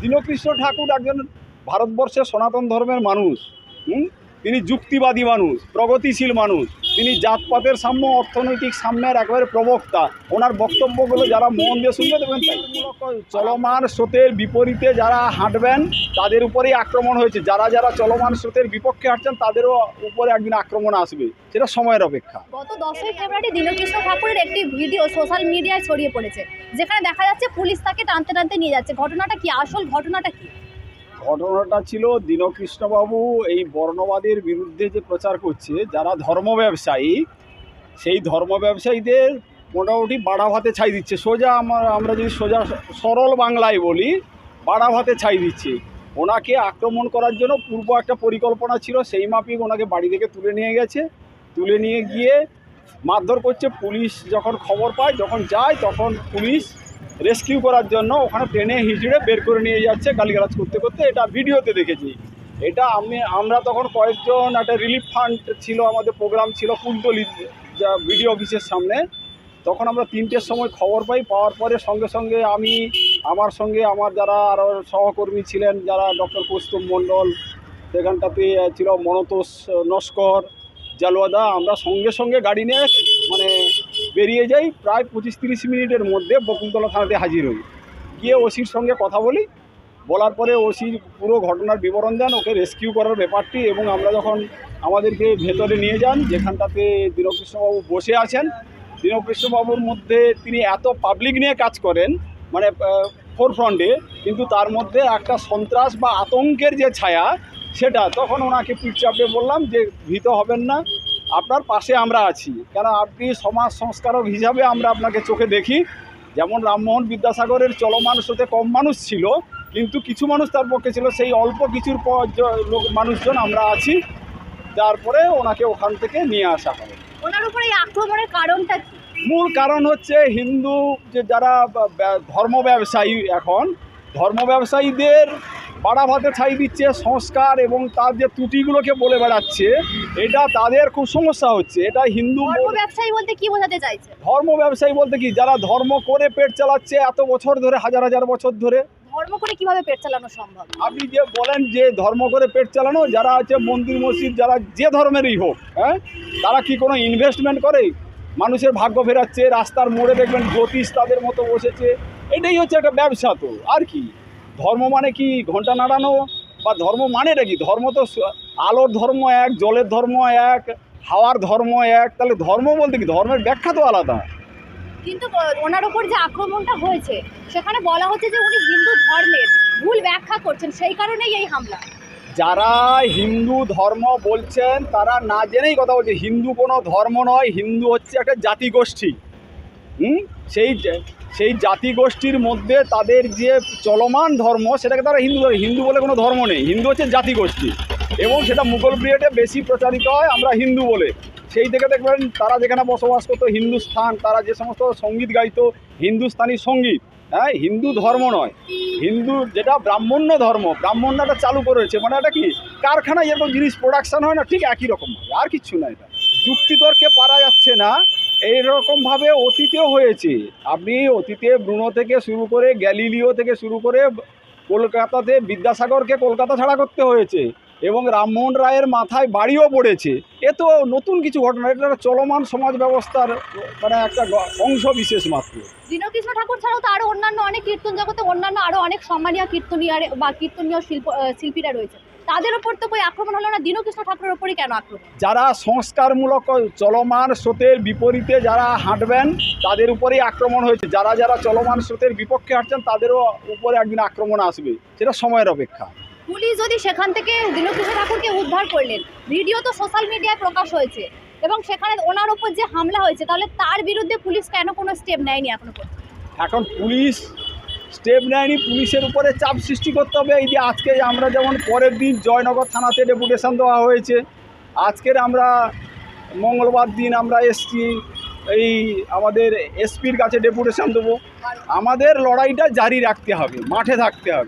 দীনকৃষ্ণ ঠাকুর একজন ভারতবর্ষের সনাতন ধর্মের মানুষ হুম? তিনি যুক্তিবাদী মানুষ, প্রগতিশীল মানুষ। তিনি জাতপাতের সাম্য, অর্থনৈতিক সাম্যের একেবারে প্রবক্তা। ওনার বক্তব্যগুলো যারা মন দিয়ে শুনবে দেখবেন চলমান স্রোতের বিপরীতে যারা হাঁটবেন, তাদের উপরেই আক্রমণ হয়েছে। যারা যারা চলমান স্রোতের বিপক্ষে হাঁটছেন, তাদেরও উপরে একদিন আক্রমণ আসবে। সেটা সময়ের অপেক্ষা। গত দশই ফেব্রুয়ারি দীনকৃষ্ণ ঠাকুরের একটি ভিডিও সোশ্যাল মিডিয়ায় ছড়িয়ে পড়েছে, যেখানে দেখা যাচ্ছে পুলিশ তাকে টানতে টানতে নিয়ে যাচ্ছে। ঘটনাটা কি? আসল ঘটনাটা কি? ঘটনাটা ছিল দীনকৃষ্ণবাবু এই বর্ণবাদের বিরুদ্ধে যে প্রচার করছে, যারা ধর্ম ব্যবসায়ী, সেই ধর্ম ব্যবসায়ীদের মোটামুটি বাড়া ভাতে ছাই দিচ্ছে। সোজা আমার, আমরা যদি সোজা সরল বাংলায় বলি, বাড়া ভাতে ছাই দিচ্ছে। ওনাকে আক্রমণ করার জন্য পূর্ব একটা পরিকল্পনা ছিল, সেই মাফিক ওনাকে বাড়ি থেকে তুলে নিয়ে গেছে। তুলে নিয়ে গিয়ে মারধর করছে। পুলিশ যখন খবর পায়, যখন যায়, তখন পুলিশ রেস্কিউ করার জন্য ওখানে ট্রেনে হিঁচড়ে বের করে নিয়ে যাচ্ছে গালিগালাজ করতে করতে। এটা ভিডিওতে দেখেছি। এটা আমি, আমরা তখন কয়েকজন একটা রিলিফ ফান্ড ছিল, আমাদের প্রোগ্রাম ছিল কুলতলি যা বিডিও অফিসের সামনে। তখন আমরা তিনটের সময় খবর পাই, পাওয়ার পরে সঙ্গে সঙ্গে আমি, আমার সঙ্গে আমার যারা আরও সহকর্মী ছিলেন, যারা ডক্টর কৌস্তব মণ্ডল, সেখানটাতে ছিল মনতোষ নস্কর জালুয়াদা আমরা সঙ্গে সঙ্গে গাড়ি নিয়ে মানে বেরিয়ে যাই, প্রায় পঁচিশ তিরিশ মিনিটের মধ্যে বকুলতলা থানাতে হাজির হই। গিয়ে ওসির সঙ্গে কথা বলি। বলার পরে ওসি পুরো ঘটনার বিবরণ দেন, ওকে রেস্কিউ করার ব্যাপারটি এবং আমরা যখন আমাদেরকে ভেতরে নিয়ে যান, যেখানটাতে দীনকৃষ্ণবাবু বসে আছেন, দীনকৃষ্ণবাবুর মধ্যে তিনি এত পাবলিক নিয়ে কাজ করেন মানে ফোরফ্রন্টে কিন্তু তার মধ্যে একটা সন্ত্রাস বা আতঙ্কের যে ছায়া, সেটা, তখন ওনাকে পিঠ চাপড়ে বললাম যে, ভীত হবেন না আপনার পাশে আমরা আছি। কেন আপনি সমাজ সংস্কারক হিসাবে আমরা আপনাকে চোখে দেখি। যেমন রামমোহন বিদ্যাসাগরের চলমান স্রোতে কম মানুষ ছিল কিন্তু কিছু মানুষ তার পক্ষে ছিল। সেই অল্প কিছুর পর লোক মানুষজন আমরা আছি। তারপরে ওনাকে ওখান থেকে নিয়ে আসা হবে ওনার উপরে আক্রমণের কারণটা মূল কারণ হচ্ছে হিন্দু যে যারা ধর্ম ব্যবসায়ী এখন ধর্ম ব্যবসায়ীদের বাড়া ভাতে ছাই দিচ্ছে সংস্কার এবং তার যে ত্রুটিগুলোকে বলে বেড়াচ্ছে এটা তাদের খুব সমস্যা হচ্ছে। এটা হিন্দু ধর্ম ব্যবসায়ী বলতে কি বোঝাতে চাইছে? ধর্ম ব্যবসায়ী বলতে কি যারা ধর্ম করে পেট চালাচ্ছে এত বছর ধরে হাজার হাজার বছর ধরে। ধর্ম করে কীভাবে পেট চালানো সম্ভব? আপনি যে বলেন যে ধর্ম করে পেট চালানো যারা আছে মন্দির মসজিদ যারা যে ধর্মেরই হোক হ্যাঁ তারা কি কোনো ইনভেস্টমেন্ট করে? মানুষের ভাগ্য ফেরাচ্ছে রাস্তার মোড়ে দেখবেন জ্যোতিষ তাদের মতো বসেছে। এটাই হচ্ছে একটা ব্যবসা তো আর কি? ধর্ম মানে কি? ঘণ্টা নাড়ানো? বা ধর্ম মানেটা কি? ধর্ম তো আলোর ধর্ম এক জলের ধর্ম এক হাওয়ার ধর্ম এক। তাহলে ধর্ম বলতে কি? ধর্মের ব্যাখ্যা তো আলাদা। কিন্তু ওনার ওপর যে আক্রমণটা হয়েছে সেখানে বলা হচ্ছে যে উনি হিন্দু ধর্মের ভুল ব্যাখ্যা করছেন সেই কারণেই এই হামলা। যারা হিন্দু ধর্ম বলছেন তারা না জেনেই কথা বলছে হিন্দু কোনো ধর্ম নয় হিন্দু হচ্ছে একটা জাতিগোষ্ঠী। হুম? সেই সেই জাতিগোষ্ঠীর মধ্যে তাদের যে চলমান ধর্ম, সেটাকে তারা হিন্দু হিন্দু বলে কোনো ধর্ম নেই। হিন্দু হচ্ছে জাতিগোষ্ঠী এবং সেটা মুঘল পিরিয়ডে বেশি প্রচারিত হয়, আমরা হিন্দু বলে। সেই থেকে দেখবেন তারা যেখানে বসবাস করতো, হিন্দুস্থান, তারা যে সমস্ত সংগীত গাইতো হিন্দুস্থানি সংগীত হ্যাঁ হিন্দু ধর্ম নয়। হিন্দু যেটা ব্রাহ্মণ্য ধর্ম ব্রাহ্মণ্যটা চালু করেছে মানে এটা কি? কারখানায় যেরকম জিনিস প্রোডাকশান হয় না, ঠিক একই রকম। আর কিচ্ছু না এটা। যুক্তিতর্কে পারা যাচ্ছে না। এইরকমভাবে অতীতেও হয়েছে। আপনি অতীতে ব্রুনো থেকে শুরু করে গ্যালিলিও থেকে শুরু করে কলকাতাতে বিদ্যাসাগরকে কলকাতা ছাড়া করতে হয়েছে। এবং রামমোহন রায়ের মাথায় বাড়িও পড়েছে। এ তো নতুন কিছু ঘটনা এটা একটা চলমান সমাজ ব্যবস্থার মানে একটা অংশ বিশেষ মাত্র। দীনকৃষ্ণ ঠাকুর ছাড়াও তো আরও অন্যান্য অনেক কীর্তন জগতে অন্যান্য আরও অনেক সম্মানীয় কীর্তনীয় বা কীর্তনীয় শিল্প শিল্পীরা রয়েছে। তাদের ওপর তো કોઈ আক্রমণ হলো না দীনকৃষ্ণ ঠাকুরের ওপরই কেন আক্রমণ? যারা সংস্কারমূলক চলমান স্রোতের বিপরীতে যারা হাঁটবেন তাদের উপরেই আক্রমণ হয়েছে। যারা যারা চলমান স্রোতের বিপক্ষে হাঁটছেন তাদেরও উপরে একদিন আক্রমণ আসবে। সেটা সময়ের অপেক্ষা। পুলিশ যদি সেখান থেকে দীনকৃষ্ণ ঠাকুরকে উদ্ধার করলেন, ভিডিও তো সোশ্যাল মিডিয়ায় প্রকাশ হয়েছে, এবং সেখানে ওনার ওপর যে হামলা হয়েছে, তাহলে তার বিরুদ্ধে পুলিশ কেন কোনো স্টেপ নেয়নি এখনও এখন পুলিশ স্টেপ নেয়নি, পুলিশের উপরে চাপ সৃষ্টি করতে হবে। এই যে আজকে আমরা যেমন পরের দিন জয়নগর থানাতে ডেপুটেশন দেওয়া হয়েছে, আজকের আমরা মঙ্গলবার দিন আমরা এসছি, এই আমাদের এসপির কাছে ডেপুটেশন দেবো। আমাদের লড়াইটা জারি রাখতে হবে, মাঠে থাকতে হবে।